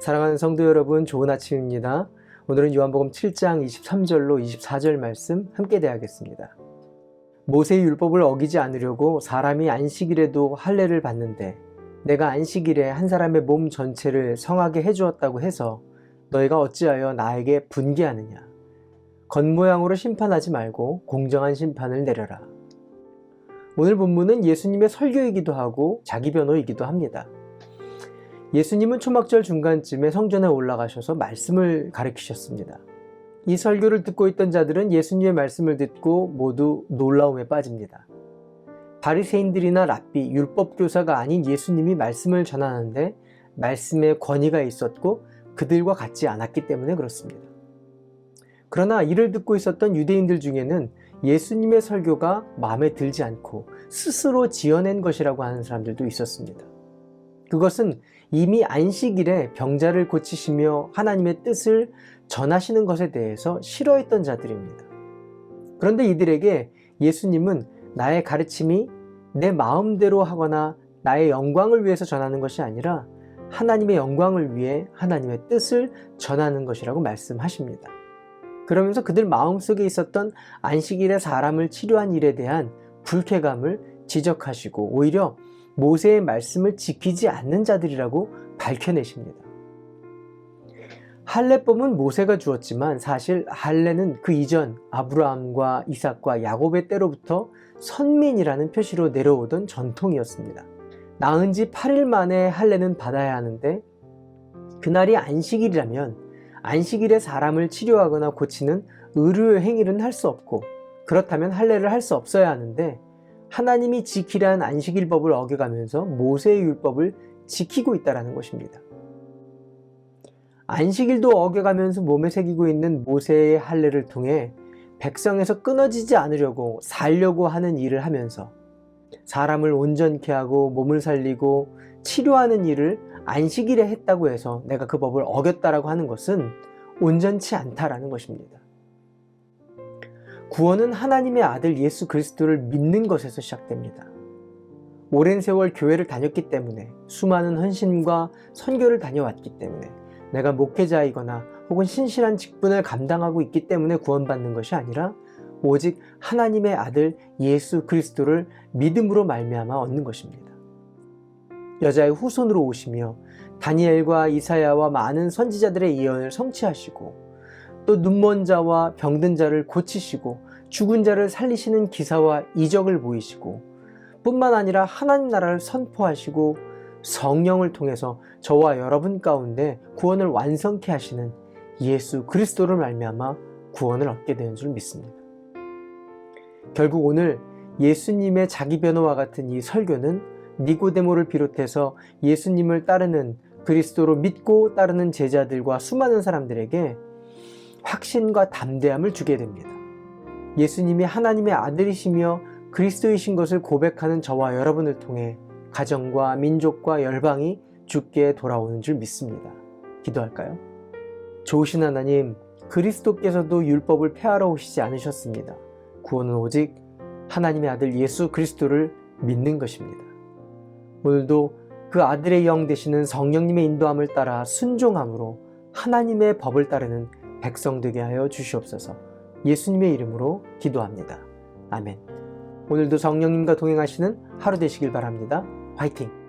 사랑하는 성도 여러분, 좋은 아침입니다. 오늘은 요한복음 7장 23절로 24절 말씀 함께 대하겠습니다. 모세의 율법을 어기지 않으려고 사람이 안식일에도 할례를 받는데 내가 안식일에 한 사람의 몸 전체를 성하게 해 주었다고 해서 너희가 어찌하여 나에게 분개하느냐? 겉모양으로 심판하지 말고 공정한 심판을 내려라. 오늘 본문은 예수님의 설교이기도 하고 자기 변호이기도 합니다. 예수님은 초막절 중간쯤에 성전에 올라가셔서 말씀을 가르치셨습니다. 이 설교를 듣고 있던 자들은 예수님의 말씀을 듣고 모두 놀라움에 빠집니다. 바리새인들이나 랍비, 율법 교사가 아닌 예수님이 말씀을 전하는데 말씀에 권위가 있었고 그들과 같지 않았기 때문에 그렇습니다. 그러나 이를 듣고 있었던 유대인들 중에는 예수님의 설교가 마음에 들지 않고 스스로 지어낸 것이라고 하는 사람들도 있었습니다. 그것은 이미 안식일에 병자를 고치시며 하나님의 뜻을 전하시는 것에 대해서 싫어했던 자들입니다. 그런데 이들에게 예수님은 나의 가르침이 내 마음대로 하거나 나의 영광을 위해서 전하는 것이 아니라 하나님의 영광을 위해 하나님의 뜻을 전하는 것이라고 말씀하십니다. 그러면서 그들 마음속에 있었던 안식일에 사람을 치료한 일에 대한 불쾌감을 지적하시고 오히려 모세의 말씀을 지키지 않는 자들이라고 밝혀내십니다. 할례법은 모세가 주었지만 사실 할례는 그 이전 아브라함과 이삭과 야곱의 때로부터 선민이라는 표시로 내려오던 전통이었습니다. 낳은 지 8일 만에 할례는 받아야 하는데 그날이 안식일이라면 안식일에 사람을 치료하거나 고치는 의료의 행위는 할 수 없고 그렇다면 할례를 할 수 없어야 하는데 하나님이 지키라는 안식일 법을 어겨가면서 모세의 율법을 지키고 있다는 것입니다. 안식일도 어겨가면서 몸에 새기고 있는 모세의 할례를 통해 백성에서 끊어지지 않으려고 살려고 하는 일을 하면서 사람을 온전케 하고 몸을 살리고 치료하는 일을 안식일에 했다고 해서 내가 그 법을 어겼다라고 하는 것은 온전치 않다라는 것입니다. 구원은 하나님의 아들 예수 그리스도를 믿는 것에서 시작됩니다. 오랜 세월 교회를 다녔기 때문에 수많은 헌신과 선교를 다녀왔기 때문에 내가 목회자이거나 혹은 신실한 직분을 감당하고 있기 때문에 구원받는 것이 아니라 오직 하나님의 아들 예수 그리스도를 믿음으로 말미암아 얻는 것입니다. 여자의 후손으로 오시며 다니엘과 이사야와 많은 선지자들의 예언을 성취하시고 또 눈먼 자와 병든 자를 고치시고 죽은 자를 살리시는 기사와 이적을 보이시고 뿐만 아니라 하나님 나라를 선포하시고 성령을 통해서 저와 여러분 가운데 구원을 완성케 하시는 예수 그리스도를 말미암아 구원을 얻게 되는 줄 믿습니다. 결국 오늘 예수님의 자기 변호와 같은 이 설교는 니고데모를 비롯해서 예수님을 따르는 그리스도로 믿고 따르는 제자들과 수많은 사람들에게 확신과 담대함을 주게 됩니다. 예수님이 하나님의 아들이시며 그리스도이신 것을 고백하는 저와 여러분을 통해 가정과 민족과 열방이 죽게 돌아오는 줄 믿습니다. 기도할까요? 좋으신 하나님, 그리스도께서도 율법을 폐하러 오시지 않으셨습니다. 구원은 오직 하나님의 아들 예수 그리스도를 믿는 것입니다. 오늘도 그 아들의 영 되시는 성령님의 인도함을 따라 순종함으로 하나님의 법을 따르는 백성 되게 하여 주시옵소서. 예수님의 이름으로 기도합니다. 아멘. 오늘도 성령님과 동행하시는 하루 되시길 바랍니다. 화이팅!